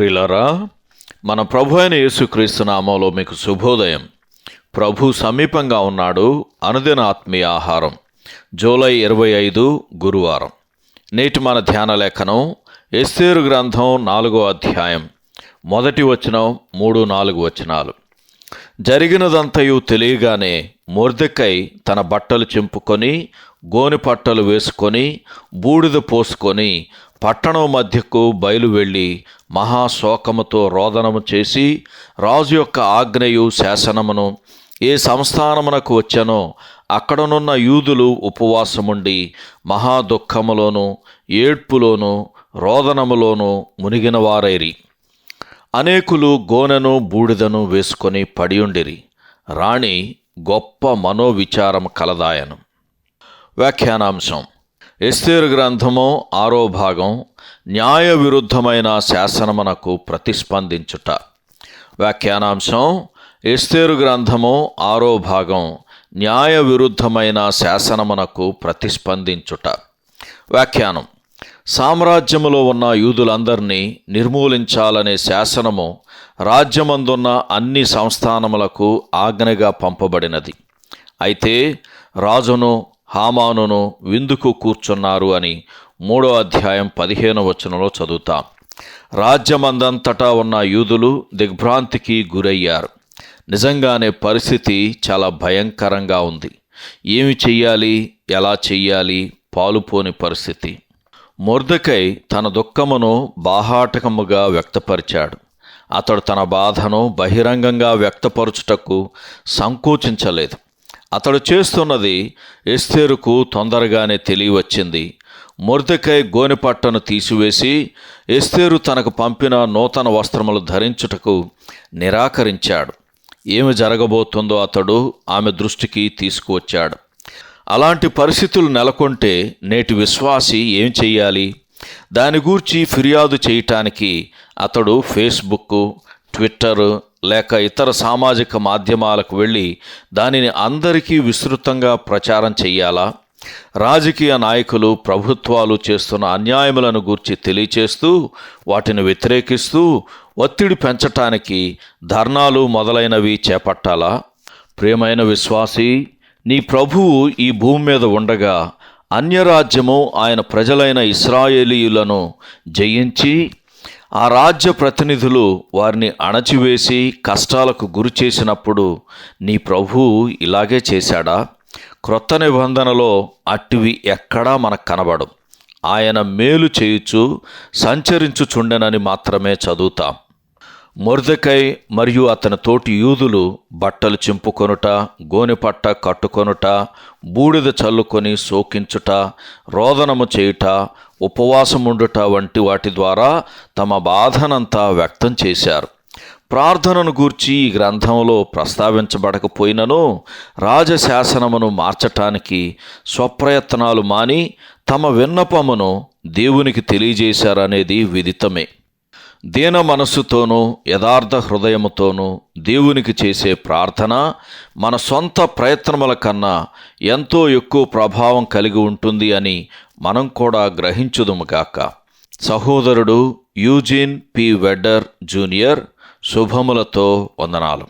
ప్రియులరా మన ప్రభు అయిన యేసుక్రీస్తు నామంలో మీకు శుభోదయం. ప్రభు సమీపంగా ఉన్నాడు అనుదిన ఆత్మీయ ఆహారం. జూలై ఇరవై ఐదు గురువారం. నేటి మన ధ్యాన లేఖనం ఎస్తేరు గ్రంథం నాలుగో అధ్యాయం మొదటి వచనం మూడు నాలుగు వచనాలు. జరిగినదంతయు తెలియగానే మొర్దెకై తన బట్టలు చింపుకొని గోని పట్టలు వేసుకొని బూడిద పోసుకొని పట్టణం మధ్యకు బయలు వెళ్ళి మహాశోకముతో రోదనము చేసి రాజు యొక్క ఆజ్ఞయు శాసనమును ఏ సంస్థానమునకు వచ్చానో అక్కడనున్న యూదులు ఉపవాసముండి మహా దుఃఖములోను ఏడ్పులోను రోదనములోను మునిగిన వారైరి అనేకులు గోనెను బూడిదను వేసుకొని పడియుండిరి. రాణి గొప్ప మనోవిచారం కలదాయను. వ్యాఖ్యానాంశం. ఎస్తేరు గ్రంథము ఆరో భాగం న్యాయ విరుద్ధమైన శాసనమునకు ప్రతిస్పందించుట. వ్యాఖ్యానాంశం. ఎస్తేరు గ్రంథము ఆరో భాగం న్యాయ విరుద్ధమైన శాసనమునకు ప్రతిస్పందించుట. వ్యాఖ్యానం. సామ్రాజ్యములో ఉన్న యూదులందరినీ నిర్మూలించాలనే శాసనము రాజ్యమందున్న అన్ని సంస్థానములకు ఆజ్ఞగా పంపబడినది. అయితే రాజును హామానును విందుకు కూర్చున్నారు అని మూడో అధ్యాయం పదిహేను వచనంలో చదువుతాం. రాజ్యమందంతటా ఉన్న యూదులు దిగ్భ్రాంతికి గురయ్యారు. నిజంగానే పరిస్థితి చాలా భయంకరంగా ఉంది. ఏమి చెయ్యాలి? ఎలా చెయ్యాలి? పాలుపోని పరిస్థితి. మొర్దకై తన దుఃఖమును బాహాటకముగా వ్యక్తపరిచాడు. అతడు తన బాధను బహిరంగంగా వ్యక్తపరచుటకు సంకోచించలేదు. అతడు చేస్తున్నది ఎస్తేరుకు తొందరగానే తెలియవచ్చింది. మొర్దకై గోనెపట్టను తీసివేసి ఎస్తేరు తనకు పంపిన నూతన వస్త్రములు ధరించుటకు నిరాకరించాడు. ఏమి జరగబోతుందో అతడు ఆమె దృష్టికి తీసుకువచ్చాడు. అలాంటి పరిస్థితులు నెలకొంటే నేటి విశ్వాసి ఏం చెయ్యాలి? దాని గూర్చి ఫిర్యాదు చేయటానికి అతడు ఫేస్బుక్ ట్విట్టర్ లేక ఇతర సామాజిక మాధ్యమాలకు వెళ్ళి దానిని అందరికీ విస్తృతంగా ప్రచారం చెయ్యాలా? రాజకీయ నాయకులు ప్రభుత్వాలు చేస్తున్న అన్యాయములను గూర్చి తెలియచేస్తూ వాటిని వ్యతిరేకిస్తూ ఒత్తిడి పెంచటానికి ధర్నాలు మొదలైనవి చేపట్టాలా? ప్రియమైన విశ్వాసి నీ ప్రభువు ఈ భూమి మీద ఉండగా అన్యరాజ్యము ఆయన ప్రజలైన ఇస్రాయేలీయులను జయించి ఆ రాజ్య ప్రతినిధులు వారిని అణచివేసి కష్టాలకు గురి చేసినప్పుడు నీ ప్రభువు ఇలాగే చేశాడా? క్రొత్త నిబంధనలో అట్టివి ఎక్కడా మనకు కనబడు ఆయన మేలు చేయుచు సంచరించుచుండెనని మాత్రమే చదువుతాం. మొర్దకై మరియు అతని తోటి యూదులు బట్టలు చింపుకొనుట గోనెపట్ట కట్టుకొనుట బూడిద చల్లుకొని శోకించుట రోదనము చేయుట ఉపవాసముండుట వంటి వాటి ద్వారా తమ బాధనంతా వ్యక్తం చేశారు. ప్రార్థనను గూర్చి ఈ గ్రంథంలో ప్రస్తావించబడకపోయినను రాజశాసనమును మార్చటానికి స్వప్రయత్నాలు మాని తమ విన్నపమును దేవునికి తెలియజేశారనేది విదితమే. దీన మనస్సుతోనూ యథార్థ హృదయముతోనూ దేవునికి చేసే ప్రార్థన మన సొంత ప్రయత్నముల కన్నా ఎంతో ఎక్కువ ప్రభావం కలిగి ఉంటుంది అని మనం కూడా గ్రహించుదుముగాక సహోదరుడు యూజిన్ పి వెడ్డర్ జూనియర్ శుభములతో వందనాలు.